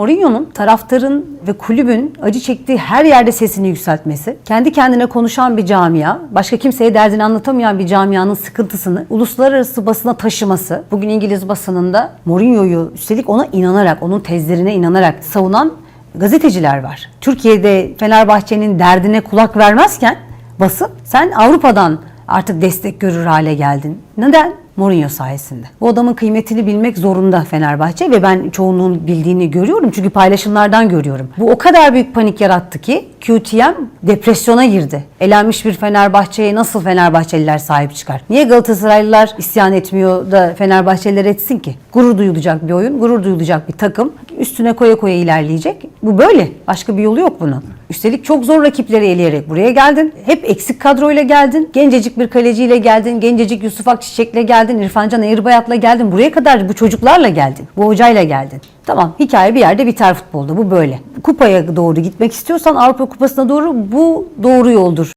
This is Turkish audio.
Mourinho'nun taraftarın ve kulübün acı çektiği her yerde sesini yükseltmesi, kendi kendine konuşan bir camia, başka kimseye derdini anlatamayan bir camianın sıkıntısını uluslararası basına taşıması, bugün İngiliz basınında Mourinho'yu üstelik ona inanarak, onun tezlerine inanarak savunan gazeteciler var. Türkiye'de Fenerbahçe'nin derdine kulak vermezken basın sen Avrupa'dan artık destek görür hale geldin. Neden? Mourinho sayesinde. Bu adamın kıymetini bilmek zorunda Fenerbahçe ve ben çoğunluğun bildiğini görüyorum çünkü paylaşımlardan görüyorum. Bu o kadar büyük panik yarattı ki QTM depresyona girdi. Elenmiş bir Fenerbahçe'ye nasıl Fenerbahçeliler sahip çıkar? Niye Galatasaraylılar isyan etmiyor da Fenerbahçeliler etsin ki? Gurur duyulacak bir oyun, gurur duyulacak bir takım. Üstüne koya koya ilerleyecek. Bu böyle. Başka bir yolu yok bunun. Üstelik çok zor rakipleri eleyerek buraya geldin. Hep eksik kadroyla geldin. Gencecik bir kaleciyle geldin. Gencecik Yusuf Akçiçek'le geldin. İrfancan Eğribayat'la geldin. Buraya kadar bu çocuklarla geldin. Bu hocayla geldin. Tamam hikaye bir yerde biter futbolda. Bu böyle. Kupaya doğru gitmek istiyorsan Avrupa Kupası'na doğru bu doğru yoldur.